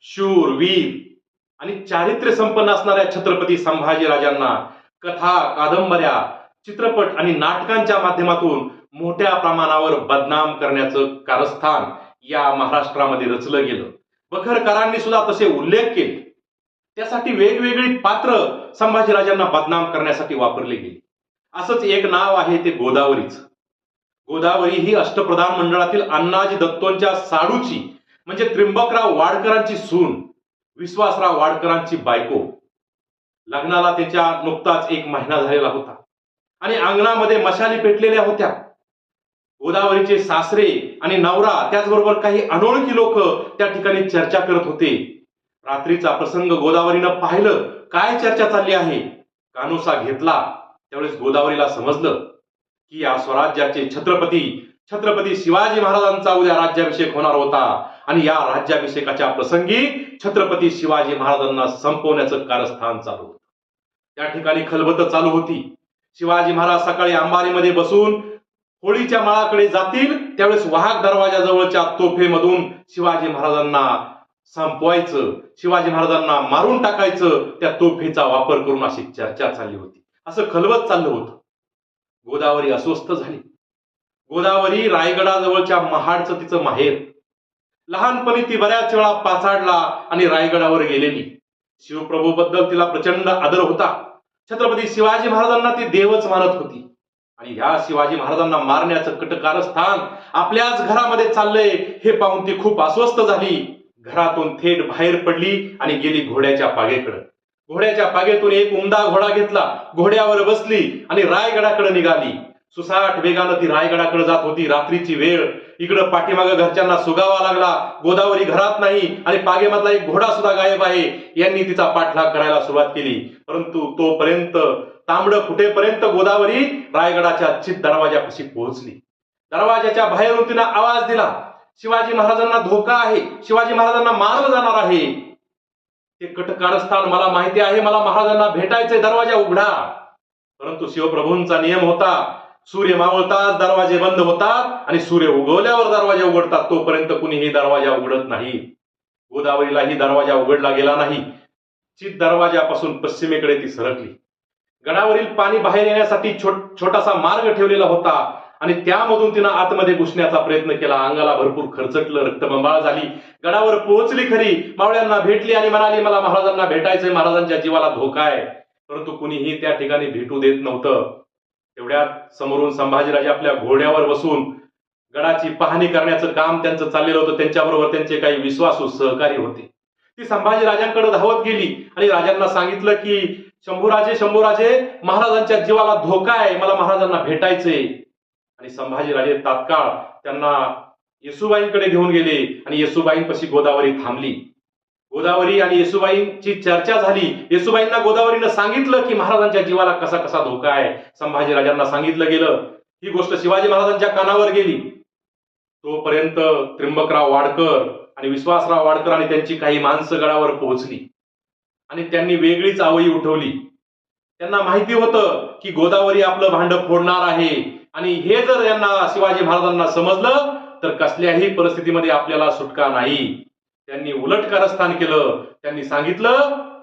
शूर वीर आणि चारित्र्य संपन्न असणाऱ्या छत्रपती संभाजीराजांना कथा कादंबऱ्या चित्रपट आणि नाटकांच्या माध्यमातून मोठ्या प्रमाणावर बदनाम करण्याचं कारस्थान या महाराष्ट्रामध्ये रचलं गेलं. बखरकरांनी सुद्धा तसे उल्लेख केले. त्यासाठी वेगवेगळी पात्र संभाजीराजांना बदनाम करण्यासाठी वापरली गेली. असंच एक नाव आहे ते गोदावरीचं. गोदावरी ही अष्टप्रधान मंडळातील अण्णाजी दत्तोंच्या साडूची म्हणजे त्र्यंबकराव वाडकरांची सून विश्वासराव वाडकरांची बायको. लग्नाला त्याच्या नुकताच एक महिना झालेला होता. आणि अंगणामध्ये मशाली पेटलेल्या होत्या. गोदावरीचे सासरे आणि नवरा त्याचबरोबर काही अनोळखी लोक त्या ठिकाणी चर्चा करत होते. रात्रीचा प्रसंग गोदावरीनं पाहिलं. काय चर्चा चालली आहे? कानोसा घेतला. त्यावेळेस गोदावरीला समजलं की या स्वराज्याचे छत्रपती छत्रपती शिवाजी महाराजांचा उद्या राज्याभिषेक होणार होता. आणि या राज्याभिषेकाच्या प्रसंगी छत्रपती शिवाजी महाराजांना संपवण्याचं कारस्थान चालू होतं. त्या ठिकाणी खलबत चालू होती. शिवाजी महाराज सकाळी अंबारीमध्ये बसून होळीच्या माळाकडे जातील त्यावेळेस वाहक दरवाजाजवळच्या तोफेमधून शिवाजी महाराजांना संपवायचं शिवाजी महाराजांना मारून टाकायचं त्या तोफेचा वापर करून अशी चर्चा चालली होती. असं खलबत चाललं होतं. गोदावरी अस्वस्थ झाली. गोदावरी रायगडाजवळच्या महाडचं तिचं माहेर. लहानपणी ती बऱ्याच वेळा पाचाडला आणि रायगडावर गेलेली. शिवप्रभू बद्दल तिला प्रचंड आदर होता. छत्रपती शिवाजी महाराजांना ती देवच मानत होती. आणि ह्या शिवाजी महाराजांना मारण्याचं कटकार स्थान आपल्याच घरामध्ये चाललंय हे पाहून ती खूप अस्वस्थ झाली. घरातून थेट बाहेर पडली आणि गेली घोड्याच्या पागेकडे. घोड्याच्या पागेतून एक उमदा घोडा घेतला. घोड्यावर बसली आणि रायगडाकडे निघाली. सुसाट वेगानं ती रायगडाकडे जात होती. रात्रीची वेळ. इकडं पाठीमागं घरच्यांना सुगावा लागला. गोदावरी घरात नाही आणि पागेमधला एक घोडा सुद्धा गायब आहे. यांनी तिचा पाठलाग करायला सुरुवात केली. परंतु तोपर्यंत तांबड फुटेपर्यंत गोदावरी रायगडाच्या चित दरवाजापाशी पोहोचली. दरवाजाच्या बाहेरून तिनं आवाज दिला शिवाजी महाराजांना धोका आहे. शिवाजी महाराजांना मारलं जाणार आहे. ते कटकारस्थान मला माहिती आहे. मला महाराजांना भेटायचे दरवाजा उघडा. परंतु शिवप्रभूंचा नियम होता सूर्य मावळताच दरवाजे बंद होतात आणि सूर्य उगवल्यावर दरवाजा उघडतात. तोपर्यंत कुणीही दरवाजा उघडत नाही. गोदावरीलाही दरवाजा उघडला गेला नाही. चित दरवाजापासून पश्चिमेकडे ती सरकली. गडावरील पाणी बाहेर येण्यासाठी छोट- छोटासा मार्ग ठेवलेला होता आणि त्यामधून तिनं आतमध्ये घुसण्याचा प्रयत्न केला. अंगाला भरपूर खरचटलं रक्तबंबाळ झाली. गडावर पोहोचली खरी. मावळ्यांना भेटली आणि म्हणाली मला महाराजांना भेटायचंय. महाराजांच्या जीवाला धोका आहे. परंतु कुणीही त्या ठिकाणी भेटू देत नव्हतं. तेवढ्यात समोरून संभाजीराजे आपल्या घोड्यावर बसून गडाची पाहणी करण्याचं काम त्यांचं चाललेलं होतं. त्यांच्याबरोबर त्यांचे काही विश्वासू सहकारी होते. ती संभाजीराजांकडे धावत गेली आणि राजांना सांगितलं की शंभूराजे शंभूराजे महाराजांच्या जीवाला धोका आहे. मला महाराजांना भेटायचंय. आणि संभाजीराजे तात्काळ त्यांना येसुबाईंकडे घेऊन गेले आणि येसुबाईंपाशी गोदावरी थांबली. गोदावरी आणि येसुबाईंची चर्चा झाली. येसुबाईंना गोदावरीनं सांगितलं की महाराजांच्या जीवाला कसा कसा धोका आहे. संभाजी राजांना सांगितलं गेलं. ही गोष्ट शिवाजी महाराजांच्या कानावर गेली. तोपर्यंत त्र्यंबकराव वाडकर आणि विश्वासराव वाडकर आणि त्यांची काही माणसं गडावर पोहोचली. आणि त्यांनी वेगळीच आवई उठवली. त्यांना माहिती होतं की गोदावरी आपलं भांड फोडणार आहे. आणि हे जर यांना शिवाजी महाराजांना समजलं तर कसल्याही परिस्थितीमध्ये आपल्याला सुटका नाही. त्यांनी उलट कारस्थान केलं. त्यांनी सांगितलं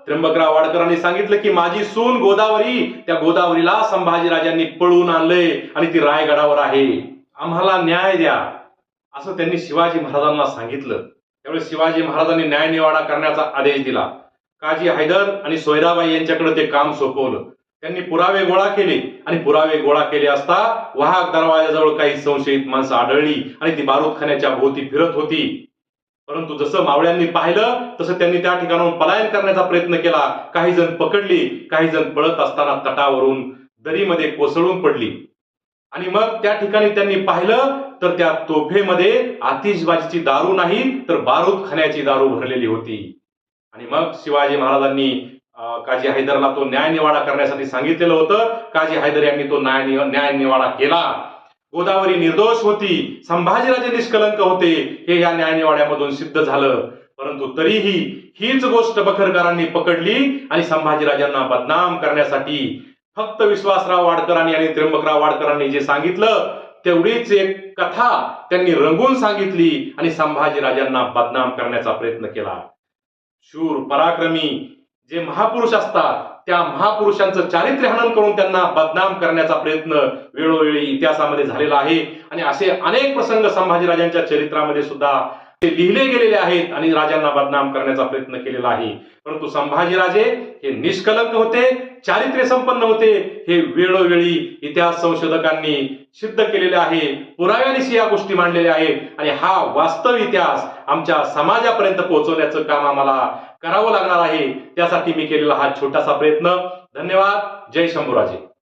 त्र्यंबकराव वाडकरांनी सांगितलं की माझी सून गोदावरी त्या गोदावरीला संभाजीराजांनी पळवून आणलंय आणि ती रायगडावर आहे. आम्हाला न्याय द्या. असं त्यांनी शिवाजी महाराजांना सांगितलं. त्यामुळे शिवाजी महाराजांनी न्यायनिवाडा करण्याचा आदेश दिला. काजी हैदर आणि सोयराबाई यांच्याकडे ते काम सोपवलं. त्यांनी पुरावे गोळा केले आणि पुरावे गोळा केले असता वाहक दरवाजाजवळ काही संशयित माणसं आढळली आणि ती बारूदखान्याच्या भोवती फिरत होती. परंतु जसं मावळ्यांनी पाहिलं तसं त्यांनी त्या ठिकाणाहून पलायन करण्याचा प्रयत्न केला. काही जण पकडली काही जण पळत असताना तटावरून दरीमध्ये कोसळून पडली. आणि मग त्या ठिकाणी त्यांनी पाहिलं तर त्या तोफेमध्ये आतिषबाजीची दारू नाही तर बारूद खाण्याची दारू भरलेली होती. आणि मग शिवाजी महाराजांनी काजी हैदरला तो न्याय निवाडा करण्यासाठी सांगितलेलं होतं. काजी हैदर यांनी तो न्याय न्याय निवाडा केला. गोदावरी निर्दोष होती संभाजीराजे निष्कलंक होते हे या न्यायनिवाड्यामधून सिद्ध झालं. परंतु तरीही हीच गोष्ट बखरकरांनी पकडली आणि संभाजीराजांना बदनाम करण्यासाठी फक्त विश्वासराव वाडकरांनी आणि त्र्यंबकराव वाडकरांनी जे सांगितलं तेवढीच एक कथा त्यांनी रंगून सांगितली आणि संभाजीराजांना बदनाम करण्याचा प्रयत्न केला. शूर पराक्रमी जे महापुरुष असतात त्या महापुरुषांचं चारित्र्य हनन करून त्यांना बदनाम करण्याचा प्रयत्न वेळोवेळी इतिहासामध्ये झालेला आहे. आणि असे अनेक प्रसंग संभाजीराजांच्या चरित्रामध्ये सुद्धा ते लिहिले गेलेले आहेत आणि राजांना बदनाम करण्याचा प्रयत्न केलेला आहे. परंतु संभाजीराजे हे निष्कलंक होते चारित्र्य संपन्न होते हे वेळोवेळी इतिहास संशोधकांनी सिद्ध केलेले आहे पुराव्यानिशी या गोष्टी मांडलेल्या आहेत. आणि हा वास्तव इतिहास आमच्या समाजापर्यंत पोहोचवण्याचं काम आम्हाला करावं लागणार आहे. त्यासाठी मी केलेला हा छोटासा प्रयत्न. धन्यवाद. जय शंभूराजे.